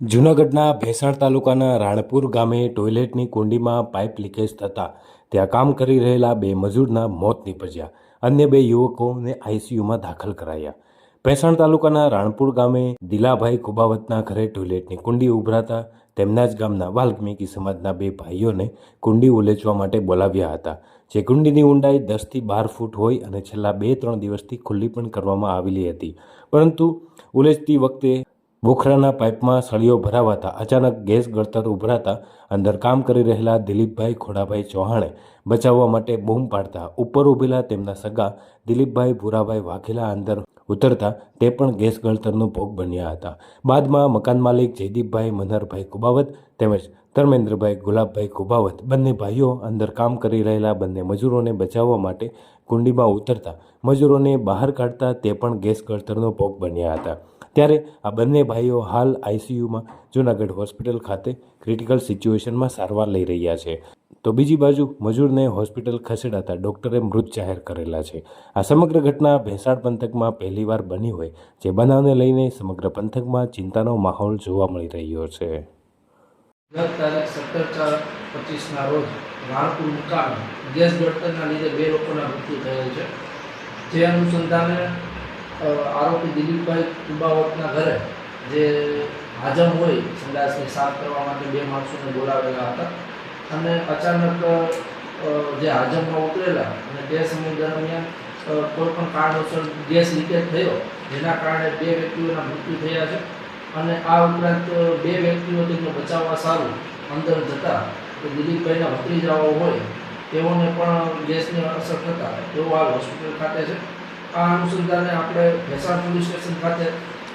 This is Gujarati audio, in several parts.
જૂનાગઢના ભેસાણ તાલુકાના રાણપુર ગામે ટોયલેટની કુંડીમાં પાઇપ લીકેજ થતાં ત્યાં કામ કરી રહેલા બે મજૂરના મોત નીપજ્યા. અન્ય બે યુવકોને આઈસીયુમાં દાખલ કરાયા. ભેસાણ તાલુકાના રાણપુર ગામે દિલાભાઈ કુબાવતના ઘરે ટોયલેટની કુંડી ઉભરાતા તેમના જ ગામના વાલ્મીકી સમાજના બે ભાઈઓને કુંડી ઉલેચવા માટે બોલાવ્યા હતા. જે કુંડીની ઊંડાઈ દસથી બાર ફૂટ હોય અને છેલ્લા બે ત્રણ દિવસથી ખુલ્લી પણ કરવામાં આવેલી હતી. પરંતુ ઉલેચતી વખતે બોખરાના પાઇપમાં સળીઓ ભરાવાતા અચાનક ગેસ ગળતર ઉભરાતા અંદર કામ કરી રહેલા દિલીપભાઈ ખોડાભાઈ ચૌહાણે બચાવવા માટે બૂમ પાડતા ઉપર ઊભેલા તેમના સગા દિલીપભાઈ ભૂરાભાઈ વાઘેલા અંદર ઉતરતા તે પણ ગેસ ગળતરનો ભોગ બન્યા હતા. બાદમાં મકાન માલિક જયદીપભાઈ, મનહરભાઈ કુબાવત તેમજ ધર્મેન્દ્રભાઈ ગુલાબભાઈ કુબાવત બંને ભાઈઓ અંદર કામ કરી રહેલા બંને મજૂરોને બચાવવા માટે કુંડીમાં ઉતરતા મજૂરોને બહાર કાઢતા તે પણ ગેસ ગળતરનો ભોગ બન્યા હતા. ત્યારે આ બંને ભાઈઓ હાલ આઈસીયુમાં જૂનાગઢ હોસ્પિટલ ખાતે ક્રિટિકલ સિચ્યુએશનમાં સારવાર લઈ રહ્યા છે. તો બીજી બાજુ મજૂરને હોસ્પિટલ ખસેડાતા ડોક્ટરે મૃત જાહેર કરેલા છે. આ સમગ્ર ઘટના ભેંસાળ પંથકમાં પહેલીવાર બની હોય, જે બનાવને લઈને સમગ્ર પંથકમાં ચિંતાનો માહોલ જોવા મળી રહ્યો છે. તારીખ સત્તર ચાર પચીસના રોજ રાણપુર મુકામે ગેસ ગળતરના લીધે બે લોકોના મૃત્યુ થયેલ છે. જે અનુસંધાને આરોપી દિલીપભાઈ કુંબાવતના ઘરે જે હાજમ હોય, સંડાસને સાફ કરવા માટે બે માણસોને બોલાવેલા હતા. અને અચાનક જે હાજમમાં ઉતરેલા અને તે સમય દરમિયાન કોઈ પણ કારણોસર ગેસ લીકેજ થયો, જેના કારણે બે વ્યક્તિઓના મૃત્યુ થયા છે. અને આ ઉપરાંત, બે વ્યક્તિઓ તેમને બચાવવા સારું અંદર જતા દિલીપભાઈના ભત્રીજાઓ હોય, તેઓને પણ ગેસની અસર થતાં, તેઓ હાલ હોસ્પિટલ ખાતે છે. આ અનુસંધાને આપણે ભેસાણ પોલીસ સ્ટેશન ખાતે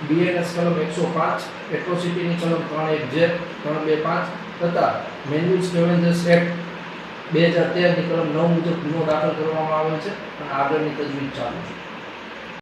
બીએનએસ કલમ એકસો પાંચ, એટ્રોસિટીની કલમ ત્રણ એક જે ત્રણ બે પાંચ તથા મેન્યુઅલ સ્કેવેન્જર્સ એક્ટ બે હજાર તેરની કલમ નવ મુજબ ગુનો દાખલ કરવામાં આવેલ છે અને આગળની તજવીજ ચાલુ છે.